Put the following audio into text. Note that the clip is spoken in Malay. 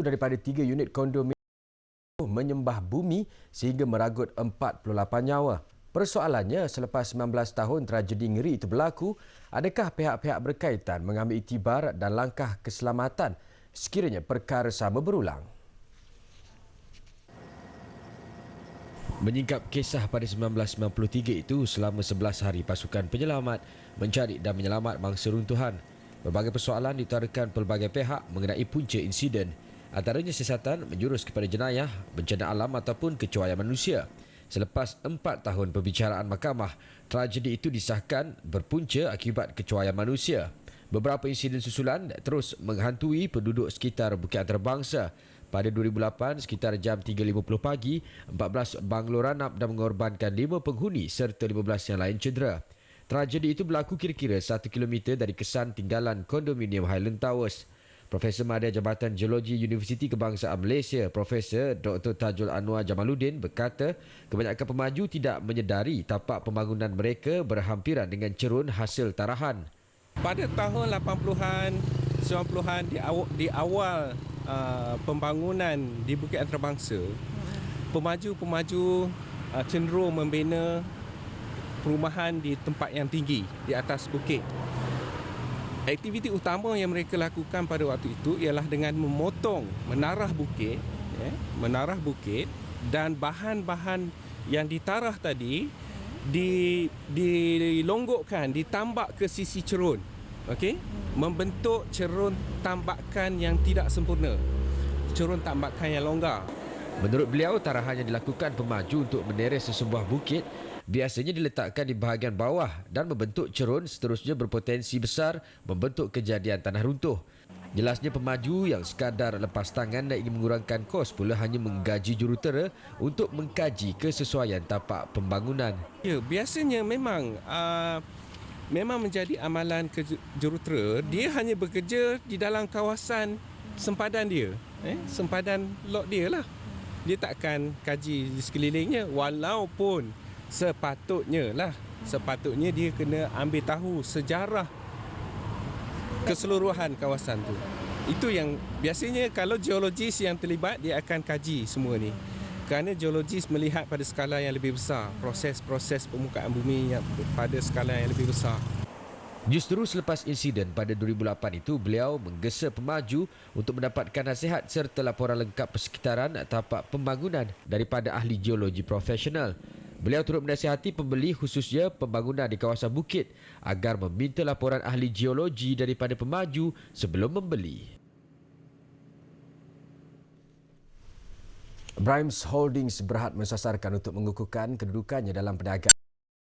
Satu daripada tiga unit kondominium menyembah bumi sehingga meragut 48 nyawa. Persoalannya, selepas 19 tahun tragedi ngeri itu berlaku, adakah pihak-pihak berkaitan mengambil itibar dan langkah keselamatan sekiranya perkara sama berulang? Menyingkap kisah pada 1993 itu, selama 11 hari pasukan penyelamat mencari dan menyelamat mangsa runtuhan. Berbagai persoalan diutarakan pelbagai pihak mengenai punca insiden. Antaranya siasatan menjurus kepada jenayah, bencana alam ataupun kecuaian manusia. Selepas empat tahun perbicaraan mahkamah, tragedi itu disahkan berpunca akibat kecuaian manusia. Beberapa insiden susulan terus menghantui penduduk sekitar Bukit Antarabangsa pada 2008, sekitar jam 3.50 pagi, 14 banglo ranap dan mengorbankan 5 penghuni serta 15 yang lain cedera. Tragedi itu berlaku kira-kira 1 km dari kesan tinggalan kondominium Highland Towers. Profesor Madya Jabatan Geologi Universiti Kebangsaan Malaysia, Profesor Dr. Tajul Anwar Jamaluddin berkata, kebanyakan pemaju tidak menyedari tapak pembangunan mereka berhampiran dengan cerun hasil tarahan. Pada tahun 80-an, 90-an di awal, di awal uh, pembangunan di Bukit Antarabangsa, pemaju-pemaju uh, cenderung membina perumahan di tempat yang tinggi di atas bukit. Aktiviti utama yang mereka lakukan pada waktu itu ialah dengan memotong menarah bukit, ya, menarah bukit dan bahan-bahan yang ditarah tadi di dilonggokkan, ditambak ke sisi cerun. Okey? Membentuk cerun tambakan yang tidak sempurna. Cerun tambakan yang longgar. Menurut beliau, tarahan yang dilakukan pemaju untuk meneres sesebuah bukit biasanya diletakkan di bahagian bawah dan membentuk cerun seterusnya berpotensi besar membentuk kejadian tanah runtuh. Jelasnya pemaju yang sekadar lepas tangan dan ingin mengurangkan kos pula hanya menggaji jurutera untuk mengkaji kesesuaian tapak pembangunan. Ya, biasanya memang uh, memang menjadi amalan ke jurutera, dia hanya bekerja di dalam kawasan sempadan dia, eh, sempadan lot dia lah. Dia takkan kaji di sekelilingnya walaupun sepatutnya lah sepatutnya dia kena ambil tahu sejarah keseluruhan kawasan tu. Itu yang biasanya kalau geologis yang terlibat dia akan kaji semua ni. Kerana geologis melihat pada skala yang lebih besar, proses-proses permukaan bumi yang pada skala yang lebih besar. Justru selepas insiden pada 2008 itu, beliau menggesa pemaju untuk mendapatkan nasihat serta laporan lengkap persekitaran tapak pembangunan daripada ahli geologi profesional. Beliau turut menasihati pembeli khususnya pembangunan di kawasan bukit agar meminta laporan ahli geologi daripada pemaju sebelum membeli. Brimes Holdings berhad mensasarkan untuk mengukuhkan kedudukannya dalam perniagaan